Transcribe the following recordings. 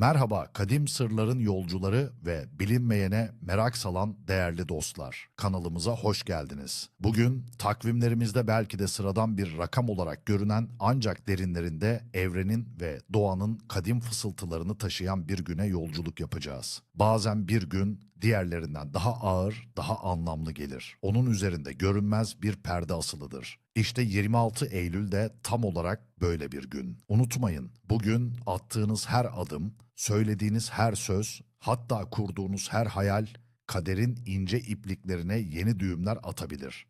Merhaba kadim sırların yolcuları ve bilinmeyene merak salan değerli dostlar. Kanalımıza hoş geldiniz. Bugün takvimlerimizde belki de sıradan bir rakam olarak görünen ancak derinlerinde evrenin ve doğanın kadim fısıltılarını taşıyan bir güne yolculuk yapacağız. Bazen bir gün diğerlerinden daha ağır, daha anlamlı gelir. Onun üzerinde görünmez bir perde asılıdır. İşte 26 Eylül de tam olarak böyle bir gün. Unutmayın, bugün attığınız her adım, söylediğiniz her söz, hatta kurduğunuz her hayal kaderin ince ipliklerine yeni düğümler atabilir.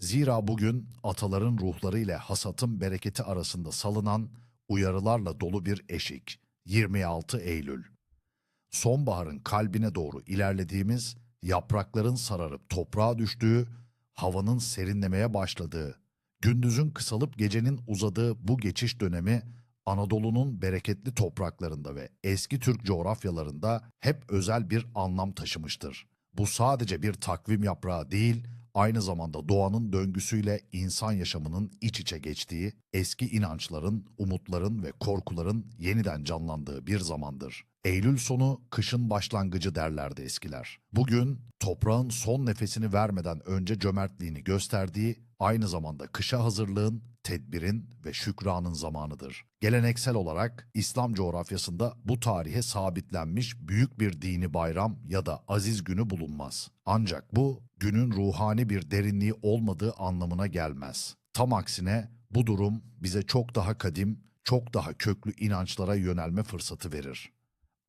Zira bugün ataların ruhları ile hasatın bereketi arasında salınan uyarılarla dolu bir eşik. 26 Eylül. Sonbaharın kalbine doğru ilerlediğimiz, yaprakların sararıp toprağa düştüğü, havanın serinlemeye başladığı, gündüzün kısalıp gecenin uzadığı bu geçiş dönemi Anadolu'nun bereketli topraklarında ve eski Türk coğrafyalarında hep özel bir anlam taşımıştır. Bu sadece bir takvim yaprağı değil, aynı zamanda doğanın döngüsüyle insan yaşamının iç içe geçtiği, eski inançların, umutların ve korkuların yeniden canlandığı bir zamandır. Eylül sonu kışın başlangıcı derlerdi eskiler. Bugün toprağın son nefesini vermeden önce cömertliğini gösterdiği, aynı zamanda kışa hazırlığın, tedbirin ve şükranın zamanıdır. Geleneksel olarak İslam coğrafyasında bu tarihe sabitlenmiş büyük bir dini bayram ya da aziz günü bulunmaz. Ancak bu günün ruhani bir derinliği olmadığı anlamına gelmez. Tam aksine bu durum bize çok daha kadim, çok daha köklü inançlara yönelme fırsatı verir.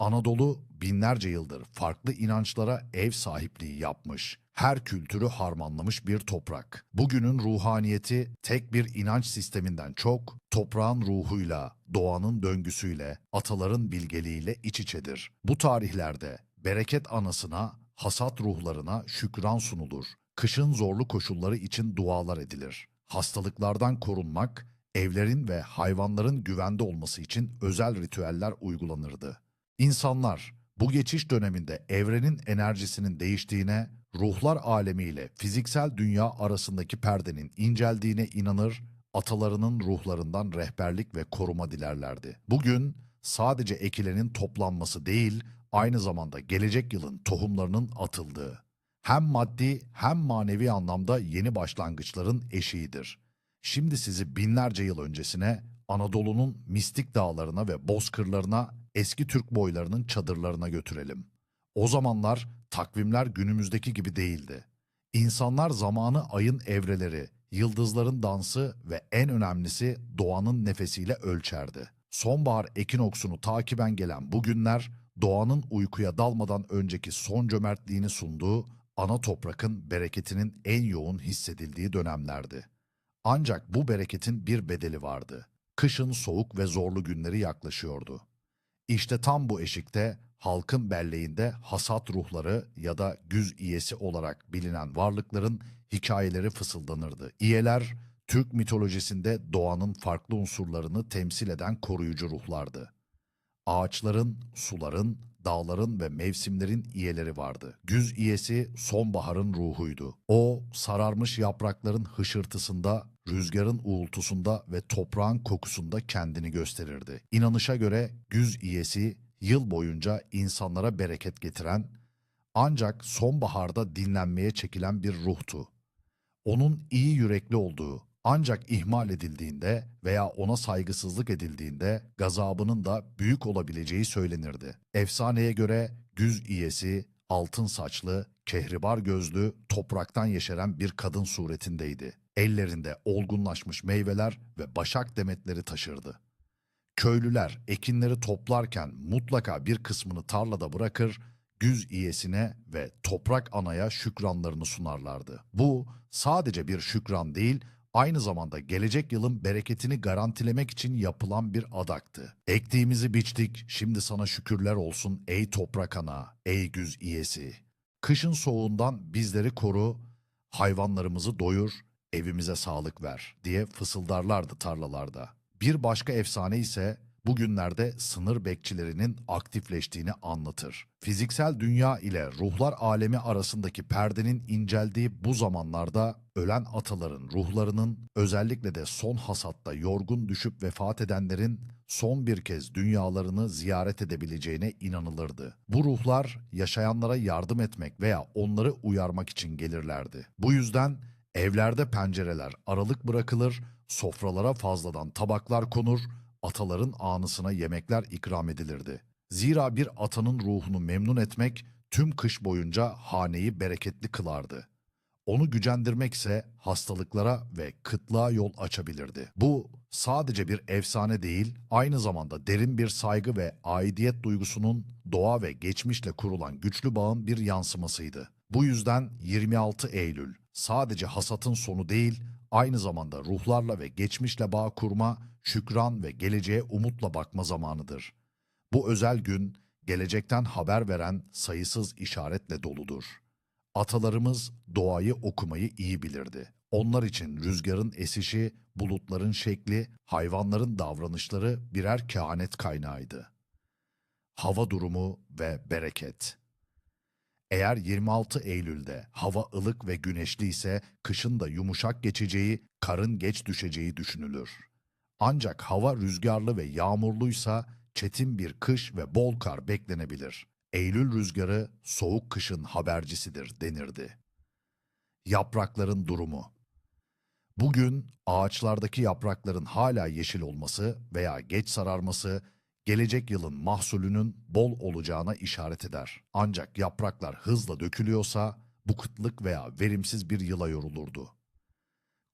Anadolu binlerce yıldır farklı inançlara ev sahipliği yapmış, her kültürü harmanlamış bir toprak. Bugünün ruhaniyeti tek bir inanç sisteminden çok, toprağın ruhuyla, doğanın döngüsüyle, ataların bilgeliğiyle iç içedir. Bu tarihlerde bereket anasına, hasat ruhlarına şükran sunulur. Kışın zorlu koşulları için dualar edilir. Hastalıklardan korunmak, evlerin ve hayvanların güvende olması için özel ritüeller uygulanırdı. İnsanlar bu geçiş döneminde evrenin enerjisinin değiştiğine, ruhlar alemiyle fiziksel dünya arasındaki perdenin inceldiğine inanır, atalarının ruhlarından rehberlik ve koruma dilerlerdi. Bugün sadece ekilenin toplanması değil, aynı zamanda gelecek yılın tohumlarının atıldığı, hem maddi hem manevi anlamda yeni başlangıçların eşiğidir. Şimdi sizi binlerce yıl öncesine, Anadolu'nun mistik dağlarına ve bozkırlarına, eski Türk boylarının çadırlarına götürelim. O zamanlar takvimler günümüzdeki gibi değildi. İnsanlar zamanı ayın evreleri, yıldızların dansı ve en önemlisi doğanın nefesiyle ölçerdi. Sonbahar ekinoksunu takiben gelen bu günler, doğanın uykuya dalmadan önceki son cömertliğini sunduğu, ana toprakın bereketinin en yoğun hissedildiği dönemlerdi. Ancak bu bereketin bir bedeli vardı. Kışın soğuk ve zorlu günleri yaklaşıyordu. İşte tam bu eşikte halkın belleğinde hasat ruhları ya da güz iyesi olarak bilinen varlıkların hikayeleri fısıldanırdı. İyeler Türk mitolojisinde doğanın farklı unsurlarını temsil eden koruyucu ruhlardı. Ağaçların, suların, dağların ve mevsimlerin iyeleri vardı. Güz iyesi sonbaharın ruhuydu. O sararmış yaprakların hışırtısında, rüzgarın uğultusunda ve toprağın kokusunda kendini gösterirdi. İnanışa göre güz iyesi yıl boyunca insanlara bereket getiren ancak sonbaharda dinlenmeye çekilen bir ruhtu. Onun iyi yürekli olduğu, ancak ihmal edildiğinde veya ona saygısızlık edildiğinde gazabının da büyük olabileceği söylenirdi. Efsaneye göre güz iyesi, altın saçlı, kehribar gözlü, topraktan yeşeren bir kadın suretindeydi. Ellerinde olgunlaşmış meyveler ve başak demetleri taşırdı. Köylüler ekinleri toplarken mutlaka bir kısmını tarlada bırakır, güz iyesine ve toprak anaya şükranlarını sunarlardı. Bu sadece bir şükran değil, aynı zamanda gelecek yılın bereketini garantilemek için yapılan bir adaktı. Ektiğimizi biçtik, şimdi sana şükürler olsun ey toprak ana, ey güz iyesi. Kışın soğuğundan bizleri koru, hayvanlarımızı doyur, evimize sağlık ver diye fısıldarlardı tarlalarda. Bir başka efsane ise bugünlerde sınır bekçilerinin aktifleştiğini anlatır. Fiziksel dünya ile ruhlar alemi arasındaki perdenin inceldiği bu zamanlarda ölen ataların ruhlarının özellikle de son hasatta yorgun düşüp vefat edenlerin son bir kez dünyalarını ziyaret edebileceğine inanılırdı. Bu ruhlar yaşayanlara yardım etmek veya onları uyarmak için gelirlerdi. Bu yüzden evlerde pencereler aralık bırakılır, sofralara fazladan tabaklar konur, ataların anısına yemekler ikram edilirdi. Zira bir atanın ruhunu memnun etmek tüm kış boyunca haneyi bereketli kılardı. Onu gücendirmek ise hastalıklara ve kıtlığa yol açabilirdi. Bu sadece bir efsane değil, aynı zamanda derin bir saygı ve aidiyet duygusunun doğa ve geçmişle kurulan güçlü bağın bir yansımasıydı. Bu yüzden 26 Eylül sadece hasatın sonu değil, aynı zamanda ruhlarla ve geçmişle bağ kurma, şükran ve geleceğe umutla bakma zamanıdır. Bu özel gün gelecekten haber veren sayısız işaretle doludur. Atalarımız doğayı okumayı iyi bilirdi. Onlar için rüzgarın esişi, bulutların şekli, hayvanların davranışları birer kehanet kaynağıydı. Hava durumu ve bereket. Eğer 26 Eylül'de hava ılık ve güneşli ise kışın da yumuşak geçeceği, karın geç düşeceği düşünülür. Ancak hava rüzgarlı ve yağmurluysa çetin bir kış ve bol kar beklenebilir. Eylül rüzgarı soğuk kışın habercisidir denirdi. Yaprakların durumu Bugün ağaçlardaki yaprakların hala yeşil olması veya geç sararması gelecek yılın mahsulünün bol olacağına işaret eder. Ancak yapraklar hızla dökülüyorsa bu kıtlık veya verimsiz bir yıla yorulurdu.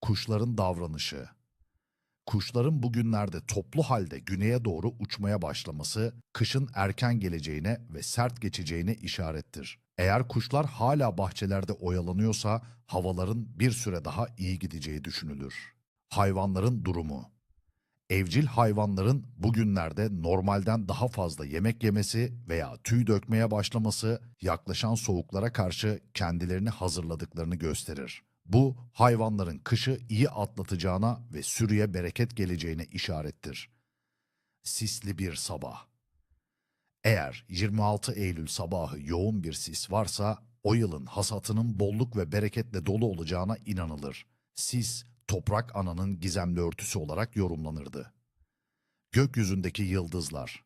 Kuşların davranışı Kuşların bugünlerde toplu halde güneye doğru uçmaya başlaması, kışın erken geleceğine ve sert geçeceğine işarettir. Eğer kuşlar hala bahçelerde oyalanıyorsa, havaların bir süre daha iyi gideceği düşünülür. Hayvanların durumu Evcil hayvanların bugünlerde normalden daha fazla yemek yemesi veya tüy dökmeye başlaması yaklaşan soğuklara karşı kendilerini hazırladıklarını gösterir. Bu hayvanların kışı iyi atlatacağına ve sürüye bereket geleceğine işarettir. Sisli bir sabah. Eğer 26 Eylül sabahı yoğun bir sis varsa o yılın hasatının bolluk ve bereketle dolu olacağına inanılır. Sis toprak ananın gizemli örtüsü olarak yorumlanırdı. Gökyüzündeki yıldızlar.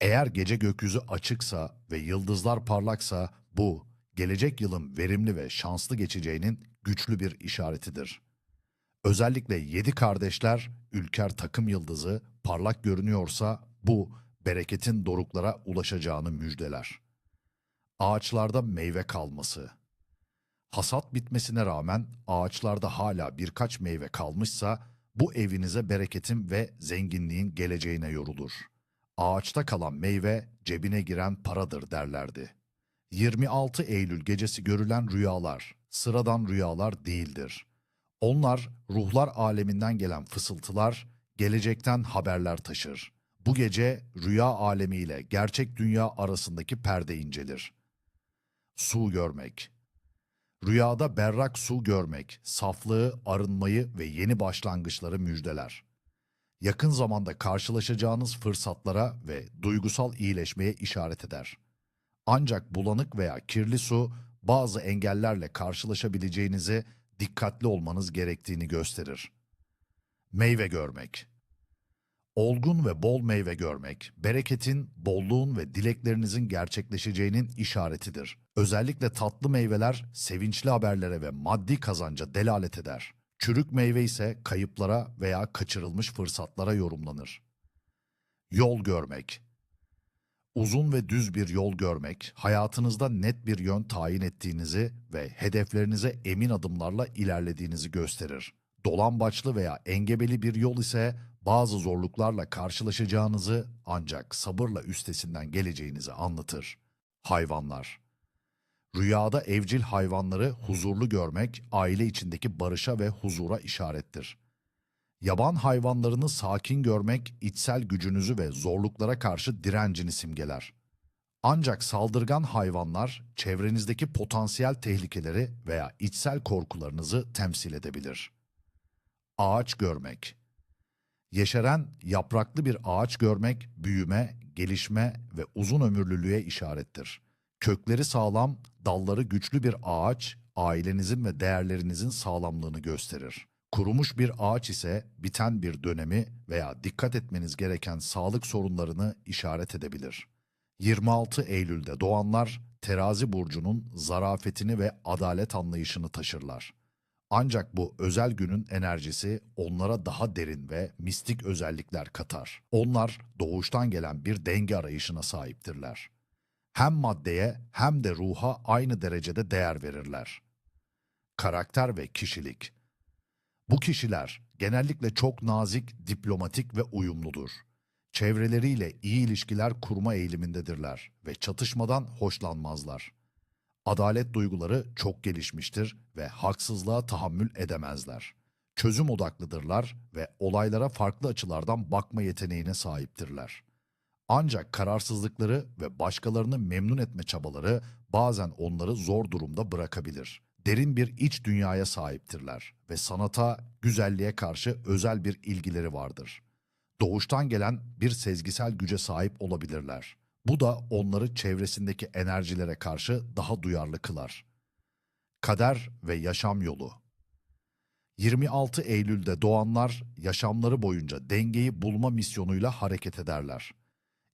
Eğer gece gökyüzü açıksa ve yıldızlar parlaksa bu gelecek yılın verimli ve şanslı geçeceğinin güçlü bir işaretidir. Özellikle yedi kardeşler, ülker takım yıldızı parlak görünüyorsa bu bereketin doruklara ulaşacağını müjdeler. Ağaçlarda meyve kalması. Hasat bitmesine rağmen ağaçlarda hala birkaç meyve kalmışsa bu evinize bereketin ve zenginliğin geleceğine yorulur. Ağaçta kalan meyve cebine giren paradır derlerdi. 26 Eylül gecesi görülen rüyalar sıradan rüyalar değildir. Onlar ruhlar aleminden gelen fısıltılar, gelecekten haberler taşır. Bu gece rüya alemiyle gerçek dünya arasındaki perde incelir. Su görmek Rüyada berrak su görmek, saflığı, arınmayı ve yeni başlangıçları müjdeler. Yakın zamanda karşılaşacağınız fırsatlara ve duygusal iyileşmeye işaret eder. Ancak bulanık veya kirli su bazı engellerle karşılaşabileceğinizi, dikkatli olmanız gerektiğini gösterir. Meyve görmek Olgun ve bol meyve görmek, bereketin, bolluğun ve dileklerinizin gerçekleşeceğinin işaretidir. Özellikle tatlı meyveler sevinçli haberlere ve maddi kazanca delalet eder. Çürük meyve ise kayıplara veya kaçırılmış fırsatlara yorumlanır. Yol görmek Uzun ve düz bir yol görmek, hayatınızda net bir yön tayin ettiğinizi ve hedeflerinize emin adımlarla ilerlediğinizi gösterir. Dolambaçlı veya engebeli bir yol ise bazı zorluklarla karşılaşacağınızı ancak sabırla üstesinden geleceğinizi anlatır. Hayvanlar Rüyada evcil hayvanları huzurlu görmek aile içindeki barışa ve huzura işarettir. Yaban hayvanlarını sakin görmek içsel gücünüzü ve zorluklara karşı direncini simgeler. Ancak saldırgan hayvanlar çevrenizdeki potansiyel tehlikeleri veya içsel korkularınızı temsil edebilir. Ağaç görmek Yeşeren, yapraklı bir ağaç görmek büyüme, gelişme ve uzun ömürlülüğe işarettir. Kökleri sağlam, dalları güçlü bir ağaç, ailenizin ve değerlerinizin sağlamlığını gösterir. Kurumuş bir ağaç ise biten bir dönemi veya dikkat etmeniz gereken sağlık sorunlarını işaret edebilir. 26 Eylül'de doğanlar terazi burcunun zarafetini ve adalet anlayışını taşırlar. Ancak bu özel günün enerjisi onlara daha derin ve mistik özellikler katar. Onlar doğuştan gelen bir denge arayışına sahiptirler. Hem maddeye hem de ruha aynı derecede değer verirler. Karakter ve kişilik Bu kişiler genellikle çok nazik, diplomatik ve uyumludur. Çevreleriyle iyi ilişkiler kurma eğilimindedirler ve çatışmadan hoşlanmazlar. Adalet duyguları çok gelişmiştir ve haksızlığa tahammül edemezler. Çözüm odaklıdırlar ve olaylara farklı açılardan bakma yeteneğine sahiptirler. Ancak kararsızlıkları ve başkalarını memnun etme çabaları bazen onları zor durumda bırakabilir. Derin bir iç dünyaya sahiptirler ve sanata, güzelliğe karşı özel bir ilgileri vardır. Doğuştan gelen bir sezgisel güce sahip olabilirler. Bu da onları çevresindeki enerjilere karşı daha duyarlı kılar. Kader ve yaşam yolu 26 Eylül'de doğanlar yaşamları boyunca dengeyi bulma misyonuyla hareket ederler.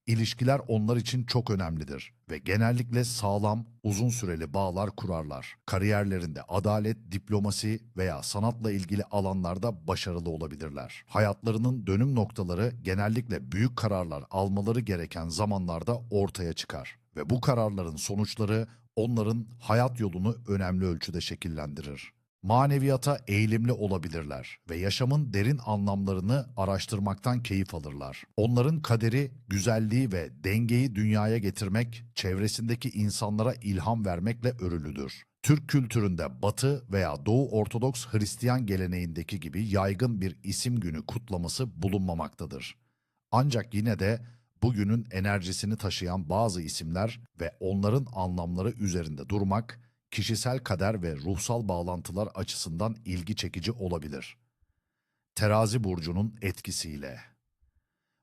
İlişkiler onlar için çok önemlidir ve genellikle sağlam, uzun süreli bağlar kurarlar. Kariyerlerinde adalet, diplomasi veya sanatla ilgili alanlarda başarılı olabilirler. Hayatlarının dönüm noktaları genellikle büyük kararlar almaları gereken zamanlarda ortaya çıkar ve bu kararların sonuçları onların hayat yolunu önemli ölçüde şekillendirir maneviyata eğilimli olabilirler ve yaşamın derin anlamlarını araştırmaktan keyif alırlar. Onların kaderi, güzelliği ve dengeyi dünyaya getirmek, çevresindeki insanlara ilham vermekle örülüdür. Türk kültüründe Batı veya Doğu Ortodoks Hristiyan geleneğindeki gibi yaygın bir isim günü kutlaması bulunmamaktadır. Ancak yine de bugünün enerjisini taşıyan bazı isimler ve onların anlamları üzerinde durmak, kişisel kader ve ruhsal bağlantılar açısından ilgi çekici olabilir. Terazi burcunun etkisiyle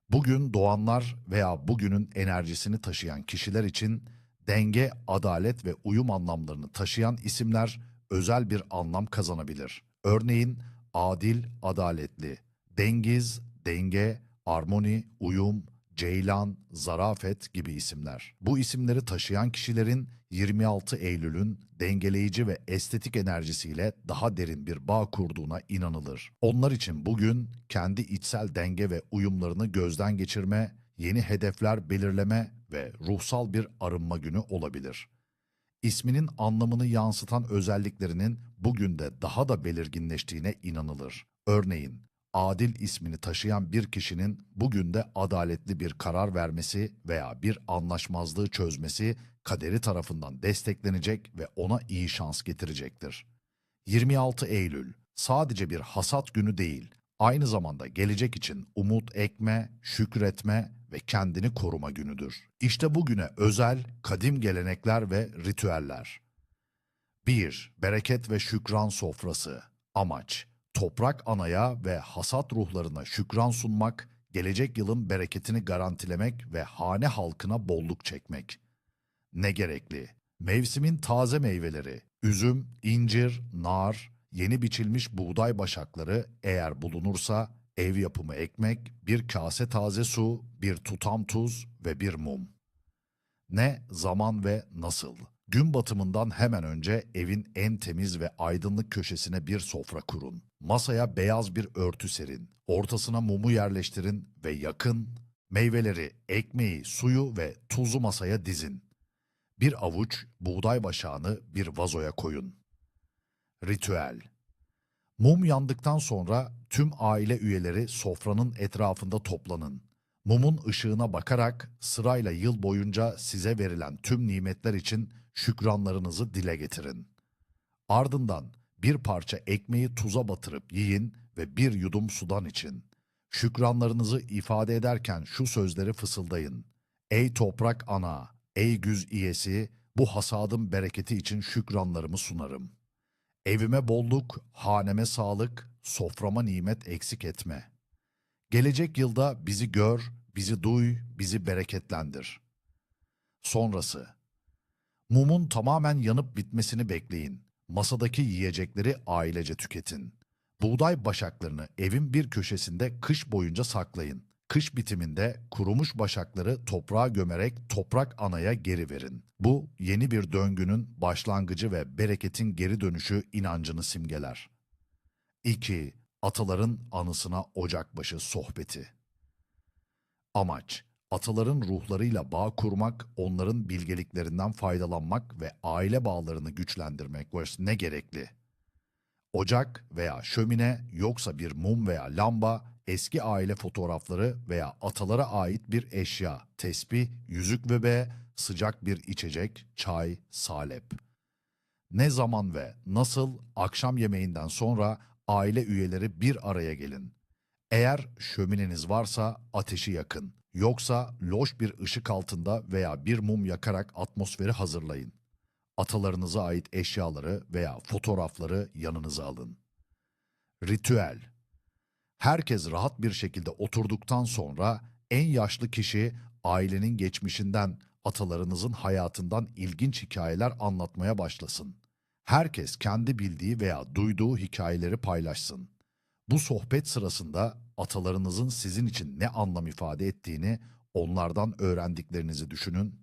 Bugün doğanlar veya bugünün enerjisini taşıyan kişiler için denge, adalet ve uyum anlamlarını taşıyan isimler özel bir anlam kazanabilir. Örneğin adil, adaletli, dengiz, denge, armoni, uyum, ceylan, zarafet gibi isimler. Bu isimleri taşıyan kişilerin 26 Eylül'ün dengeleyici ve estetik enerjisiyle daha derin bir bağ kurduğuna inanılır. Onlar için bugün kendi içsel denge ve uyumlarını gözden geçirme, yeni hedefler belirleme ve ruhsal bir arınma günü olabilir. İsminin anlamını yansıtan özelliklerinin bugün de daha da belirginleştiğine inanılır. Örneğin Adil ismini taşıyan bir kişinin bugün de adaletli bir karar vermesi veya bir anlaşmazlığı çözmesi kaderi tarafından desteklenecek ve ona iyi şans getirecektir. 26 Eylül sadece bir hasat günü değil, aynı zamanda gelecek için umut ekme, şükretme ve kendini koruma günüdür. İşte bugüne özel kadim gelenekler ve ritüeller. 1. Bereket ve şükran sofrası. Amaç toprak anaya ve hasat ruhlarına şükran sunmak, gelecek yılın bereketini garantilemek ve hane halkına bolluk çekmek. Ne gerekli? Mevsimin taze meyveleri, üzüm, incir, nar, yeni biçilmiş buğday başakları eğer bulunursa ev yapımı ekmek, bir kase taze su, bir tutam tuz ve bir mum. Ne, zaman ve nasıl? Gün batımından hemen önce evin en temiz ve aydınlık köşesine bir sofra kurun. Masaya beyaz bir örtü serin. Ortasına mumu yerleştirin ve yakın. Meyveleri, ekmeği, suyu ve tuzu masaya dizin. Bir avuç buğday başağını bir vazoya koyun. Ritüel Mum yandıktan sonra tüm aile üyeleri sofranın etrafında toplanın. Mumun ışığına bakarak sırayla yıl boyunca size verilen tüm nimetler için şükranlarınızı dile getirin. Ardından bir parça ekmeği tuza batırıp yiyin ve bir yudum sudan için. Şükranlarınızı ifade ederken şu sözleri fısıldayın. Ey toprak ana, ey güz iyesi, bu hasadın bereketi için şükranlarımı sunarım. Evime bolluk, haneme sağlık, soframa nimet eksik etme. Gelecek yılda bizi gör, bizi duy, bizi bereketlendir. Sonrası Mumun tamamen yanıp bitmesini bekleyin. Masadaki yiyecekleri ailece tüketin. Buğday başaklarını evin bir köşesinde kış boyunca saklayın. Kış bitiminde kurumuş başakları toprağa gömerek toprak anaya geri verin. Bu yeni bir döngünün başlangıcı ve bereketin geri dönüşü inancını simgeler. 2. Ataların anısına ocakbaşı sohbeti. Amaç, ataların ruhlarıyla bağ kurmak, onların bilgeliklerinden faydalanmak ve aile bağlarını güçlendirmek. Ne gerekli? Ocak veya şömine yoksa bir mum veya lamba, eski aile fotoğrafları veya atalara ait bir eşya, tesbih, yüzük ve be, sıcak bir içecek, çay, salep. Ne zaman ve nasıl akşam yemeğinden sonra aile üyeleri bir araya gelin. Eğer şömineniz varsa ateşi yakın. Yoksa loş bir ışık altında veya bir mum yakarak atmosferi hazırlayın. Atalarınıza ait eşyaları veya fotoğrafları yanınıza alın. Ritüel Herkes rahat bir şekilde oturduktan sonra en yaşlı kişi ailenin geçmişinden, atalarınızın hayatından ilginç hikayeler anlatmaya başlasın. Herkes kendi bildiği veya duyduğu hikayeleri paylaşsın. Bu sohbet sırasında atalarınızın sizin için ne anlam ifade ettiğini onlardan öğrendiklerinizi düşünün.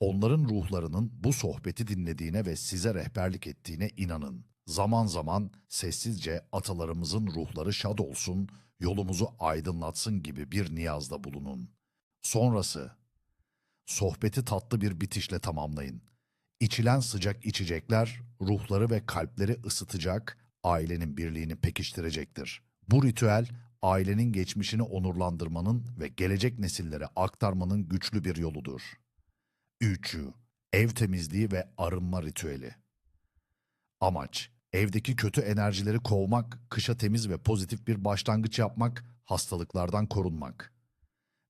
Onların ruhlarının bu sohbeti dinlediğine ve size rehberlik ettiğine inanın. Zaman zaman sessizce atalarımızın ruhları şad olsun, yolumuzu aydınlatsın gibi bir niyazda bulunun. Sonrası, sohbeti tatlı bir bitişle tamamlayın. İçilen sıcak içecekler ruhları ve kalpleri ısıtacak, ailenin birliğini pekiştirecektir. Bu ritüel ailenin geçmişini onurlandırmanın ve gelecek nesillere aktarmanın güçlü bir yoludur. 3. Ev temizliği ve arınma ritüeli. Amaç, evdeki kötü enerjileri kovmak, kışa temiz ve pozitif bir başlangıç yapmak, hastalıklardan korunmak.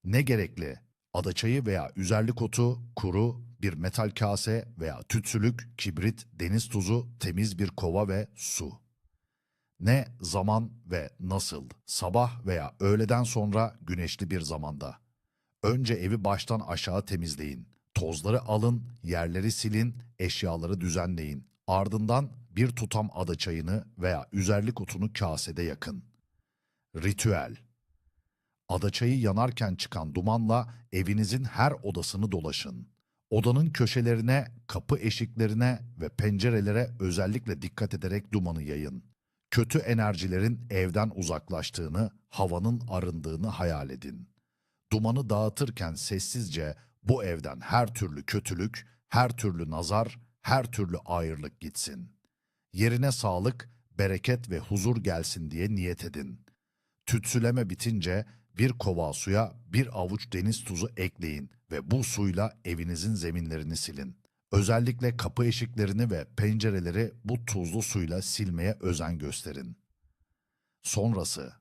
Ne gerekli? Adaçayı veya üzerlik otu, kuru, bir metal kase veya tütsülük, kibrit, deniz tuzu, temiz bir kova ve su. Ne zaman ve nasıl? Sabah veya öğleden sonra güneşli bir zamanda. Önce evi baştan aşağı temizleyin. Tozları alın, yerleri silin, eşyaları düzenleyin. Ardından bir tutam adaçayını veya üzerlik otunu kasede yakın. Ritüel Adaçayı yanarken çıkan dumanla evinizin her odasını dolaşın. Odanın köşelerine, kapı eşiklerine ve pencerelere özellikle dikkat ederek dumanı yayın. Kötü enerjilerin evden uzaklaştığını, havanın arındığını hayal edin. Dumanı dağıtırken sessizce bu evden her türlü kötülük, her türlü nazar, her türlü ayrılık gitsin. Yerine sağlık, bereket ve huzur gelsin diye niyet edin. Tütsüleme bitince bir kova suya bir avuç deniz tuzu ekleyin ve bu suyla evinizin zeminlerini silin. Özellikle kapı eşiklerini ve pencereleri bu tuzlu suyla silmeye özen gösterin. Sonrası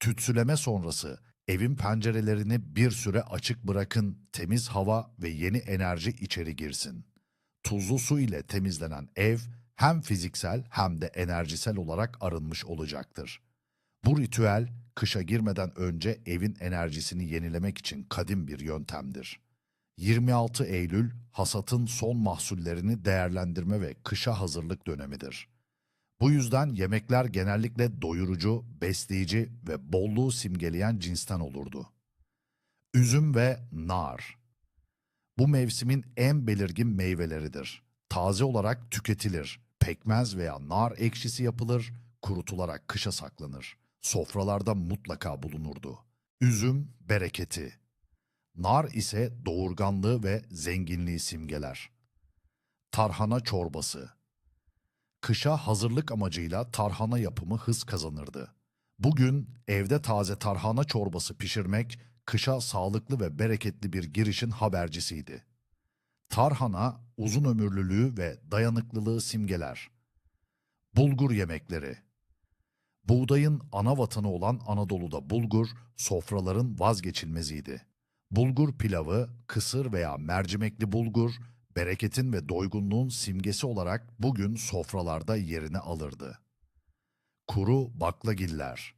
Tütsüleme sonrası evin pencerelerini bir süre açık bırakın, temiz hava ve yeni enerji içeri girsin. Tuzlu su ile temizlenen ev hem fiziksel hem de enerjisel olarak arınmış olacaktır. Bu ritüel kışa girmeden önce evin enerjisini yenilemek için kadim bir yöntemdir. 26 Eylül hasatın son mahsullerini değerlendirme ve kışa hazırlık dönemidir. Bu yüzden yemekler genellikle doyurucu, besleyici ve bolluğu simgeleyen cinsten olurdu. Üzüm ve nar. Bu mevsimin en belirgin meyveleridir. Taze olarak tüketilir. Pekmez veya nar ekşisi yapılır, kurutularak kışa saklanır. Sofralarda mutlaka bulunurdu. Üzüm bereketi. Nar ise doğurganlığı ve zenginliği simgeler. Tarhana çorbası. Kışa hazırlık amacıyla tarhana yapımı hız kazanırdı. Bugün evde taze tarhana çorbası pişirmek kışa sağlıklı ve bereketli bir girişin habercisiydi. Tarhana uzun ömürlülüğü ve dayanıklılığı simgeler. Bulgur yemekleri. Buğdayın ana vatanı olan Anadolu'da bulgur sofraların vazgeçilmeziydi. Bulgur pilavı, kısır veya mercimekli bulgur, bereketin ve doygunluğun simgesi olarak bugün sofralarda yerini alırdı. Kuru baklagiller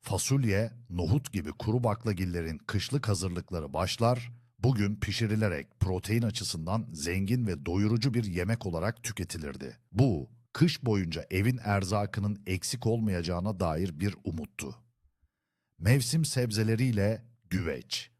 Fasulye, nohut gibi kuru baklagillerin kışlık hazırlıkları başlar, bugün pişirilerek protein açısından zengin ve doyurucu bir yemek olarak tüketilirdi. Bu, kış boyunca evin erzakının eksik olmayacağına dair bir umuttu. Mevsim sebzeleriyle güveç.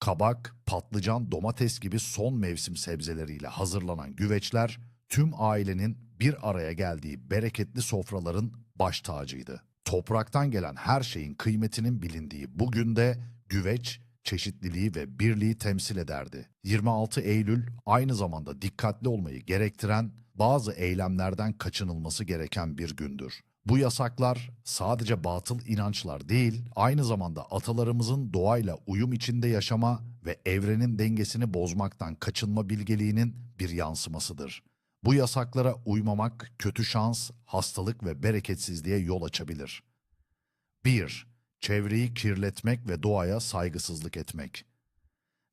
Kabak, patlıcan, domates gibi son mevsim sebzeleriyle hazırlanan güveçler tüm ailenin bir araya geldiği bereketli sofraların baş tacıydı. Topraktan gelen her şeyin kıymetinin bilindiği bugün de güveç çeşitliliği ve birliği temsil ederdi. 26 Eylül aynı zamanda dikkatli olmayı gerektiren bazı eylemlerden kaçınılması gereken bir gündür. Bu yasaklar sadece batıl inançlar değil, aynı zamanda atalarımızın doğayla uyum içinde yaşama ve evrenin dengesini bozmaktan kaçınma bilgeliğinin bir yansımasıdır. Bu yasaklara uymamak kötü şans, hastalık ve bereketsizliğe yol açabilir. 1. Çevreyi kirletmek ve doğaya saygısızlık etmek.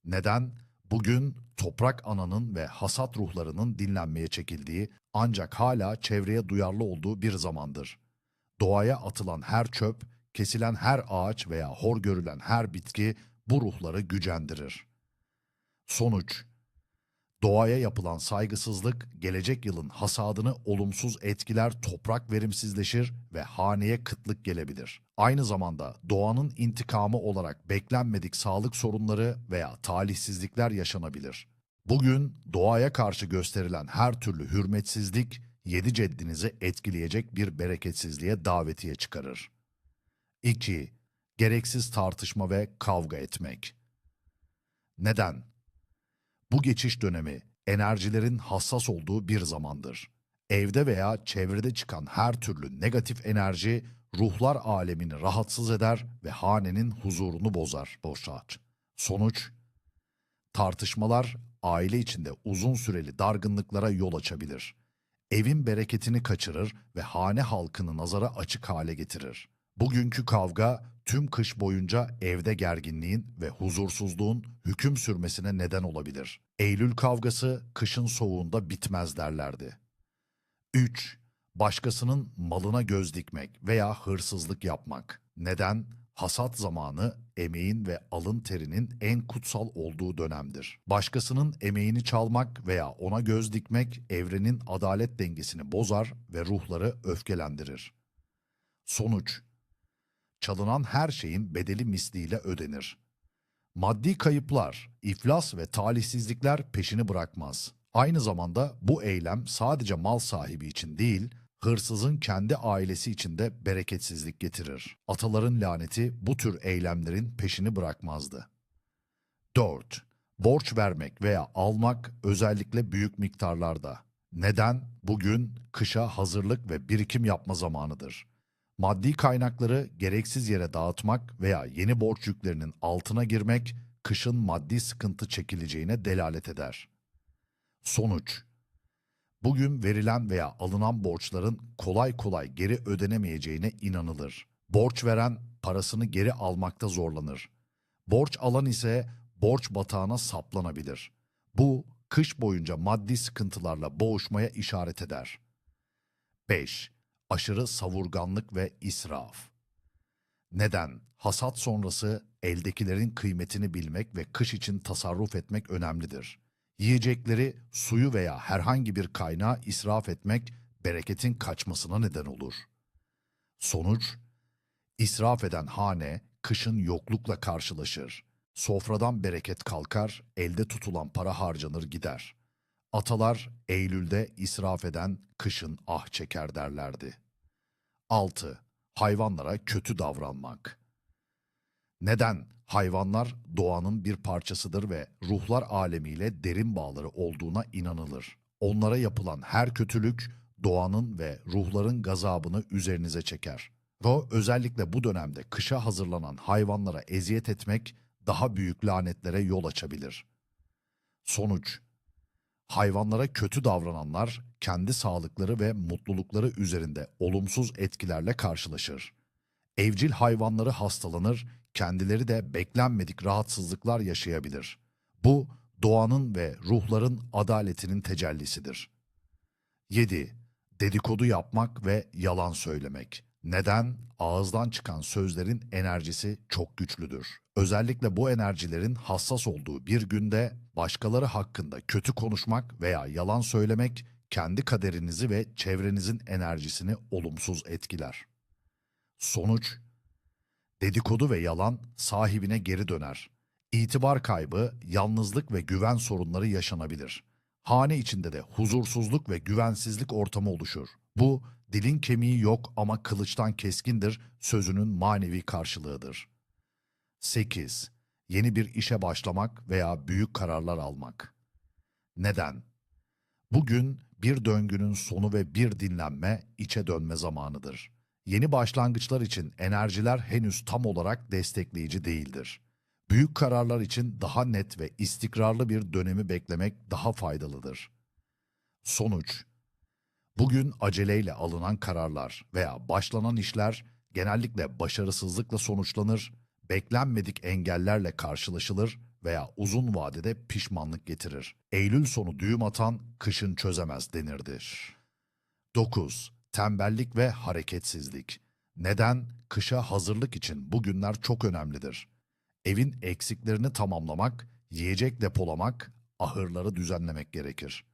Neden? Bugün toprak ananın ve hasat ruhlarının dinlenmeye çekildiği ancak hala çevreye duyarlı olduğu bir zamandır. Doğaya atılan her çöp, kesilen her ağaç veya hor görülen her bitki bu ruhları gücendirir. Sonuç Doğaya yapılan saygısızlık gelecek yılın hasadını olumsuz etkiler, toprak verimsizleşir ve haneye kıtlık gelebilir. Aynı zamanda doğanın intikamı olarak beklenmedik sağlık sorunları veya talihsizlikler yaşanabilir. Bugün doğaya karşı gösterilen her türlü hürmetsizlik yedi ceddinizi etkileyecek bir bereketsizliğe davetiye çıkarır. 2. Gereksiz tartışma ve kavga etmek. Neden? Bu geçiş dönemi enerjilerin hassas olduğu bir zamandır. Evde veya çevrede çıkan her türlü negatif enerji ruhlar alemini rahatsız eder ve hanenin huzurunu bozar, boşar. Sonuç tartışmalar aile içinde uzun süreli dargınlıklara yol açabilir. Evin bereketini kaçırır ve hane halkını nazara açık hale getirir. Bugünkü kavga tüm kış boyunca evde gerginliğin ve huzursuzluğun hüküm sürmesine neden olabilir. Eylül kavgası kışın soğuğunda bitmez derlerdi. 3. Başkasının malına göz dikmek veya hırsızlık yapmak. Neden? Hasat zamanı emeğin ve alın terinin en kutsal olduğu dönemdir. Başkasının emeğini çalmak veya ona göz dikmek evrenin adalet dengesini bozar ve ruhları öfkelendirir. Sonuç çalınan her şeyin bedeli misliyle ödenir. Maddi kayıplar, iflas ve talihsizlikler peşini bırakmaz. Aynı zamanda bu eylem sadece mal sahibi için değil, hırsızın kendi ailesi için de bereketsizlik getirir. Ataların laneti bu tür eylemlerin peşini bırakmazdı. 4. Borç vermek veya almak özellikle büyük miktarlarda. Neden? Bugün kışa hazırlık ve birikim yapma zamanıdır. Maddi kaynakları gereksiz yere dağıtmak veya yeni borç yüklerinin altına girmek kışın maddi sıkıntı çekileceğine delalet eder. Sonuç Bugün verilen veya alınan borçların kolay kolay geri ödenemeyeceğine inanılır. Borç veren parasını geri almakta zorlanır. Borç alan ise borç batağına saplanabilir. Bu kış boyunca maddi sıkıntılarla boğuşmaya işaret eder. 5 aşırı savurganlık ve israf. Neden? Hasat sonrası eldekilerin kıymetini bilmek ve kış için tasarruf etmek önemlidir. Yiyecekleri, suyu veya herhangi bir kaynağı israf etmek bereketin kaçmasına neden olur. Sonuç, israf eden hane kışın yoklukla karşılaşır. Sofradan bereket kalkar, elde tutulan para harcanır gider. Atalar Eylül'de israf eden kışın ah çeker derlerdi. 6. Hayvanlara kötü davranmak. Neden? Hayvanlar doğanın bir parçasıdır ve ruhlar alemiyle derin bağları olduğuna inanılır. Onlara yapılan her kötülük doğanın ve ruhların gazabını üzerinize çeker. Ve özellikle bu dönemde kışa hazırlanan hayvanlara eziyet etmek daha büyük lanetlere yol açabilir. Sonuç Hayvanlara kötü davrananlar kendi sağlıkları ve mutlulukları üzerinde olumsuz etkilerle karşılaşır. Evcil hayvanları hastalanır, kendileri de beklenmedik rahatsızlıklar yaşayabilir. Bu doğanın ve ruhların adaletinin tecellisidir. 7. Dedikodu yapmak ve yalan söylemek. Neden? Ağızdan çıkan sözlerin enerjisi çok güçlüdür. Özellikle bu enerjilerin hassas olduğu bir günde başkaları hakkında kötü konuşmak veya yalan söylemek kendi kaderinizi ve çevrenizin enerjisini olumsuz etkiler. Sonuç Dedikodu ve yalan sahibine geri döner. İtibar kaybı, yalnızlık ve güven sorunları yaşanabilir. Hane içinde de huzursuzluk ve güvensizlik ortamı oluşur. Bu, dilin kemiği yok ama kılıçtan keskindir sözünün manevi karşılığıdır. 8. Yeni bir işe başlamak veya büyük kararlar almak. Neden? Bugün bir döngünün sonu ve bir dinlenme, içe dönme zamanıdır. Yeni başlangıçlar için enerjiler henüz tam olarak destekleyici değildir. Büyük kararlar için daha net ve istikrarlı bir dönemi beklemek daha faydalıdır. Sonuç Bugün aceleyle alınan kararlar veya başlanan işler genellikle başarısızlıkla sonuçlanır, beklenmedik engellerle karşılaşılır veya uzun vadede pişmanlık getirir. Eylül sonu düğüm atan kışın çözemez denirdir. 9. Tembellik ve hareketsizlik. Neden? Kışa hazırlık için bu günler çok önemlidir. Evin eksiklerini tamamlamak, yiyecek depolamak, ahırları düzenlemek gerekir.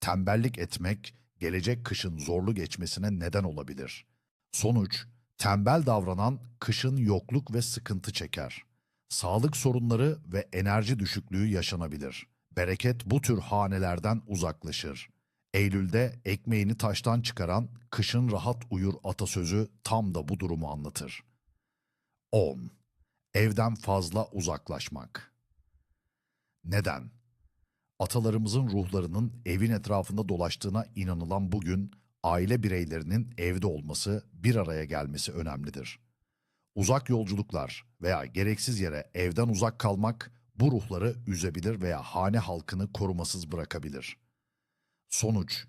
Tembellik etmek, gelecek kışın zorlu geçmesine neden olabilir. Sonuç, tembel davranan kışın yokluk ve sıkıntı çeker. Sağlık sorunları ve enerji düşüklüğü yaşanabilir. Bereket bu tür hanelerden uzaklaşır. Eylül'de ekmeğini taştan çıkaran kışın rahat uyur atasözü tam da bu durumu anlatır. 10. Evden fazla uzaklaşmak. Neden? Atalarımızın ruhlarının evin etrafında dolaştığına inanılan bugün aile bireylerinin evde olması, bir araya gelmesi önemlidir. Uzak yolculuklar veya gereksiz yere evden uzak kalmak bu ruhları üzebilir veya hane halkını korumasız bırakabilir. Sonuç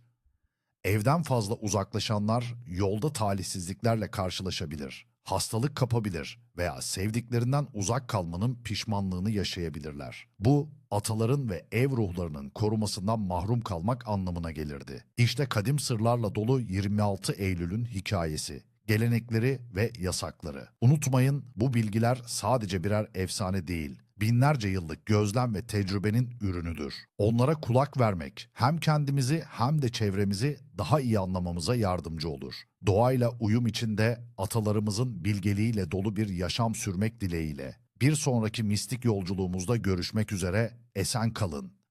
Evden fazla uzaklaşanlar yolda talihsizliklerle karşılaşabilir, hastalık kapabilir veya sevdiklerinden uzak kalmanın pişmanlığını yaşayabilirler. Bu, ataların ve ev ruhlarının korumasından mahrum kalmak anlamına gelirdi. İşte kadim sırlarla dolu 26 Eylül'ün hikayesi gelenekleri ve yasakları. Unutmayın bu bilgiler sadece birer efsane değil, binlerce yıllık gözlem ve tecrübenin ürünüdür. Onlara kulak vermek hem kendimizi hem de çevremizi daha iyi anlamamıza yardımcı olur. Doğayla uyum içinde atalarımızın bilgeliğiyle dolu bir yaşam sürmek dileğiyle. Bir sonraki mistik yolculuğumuzda görüşmek üzere esen kalın.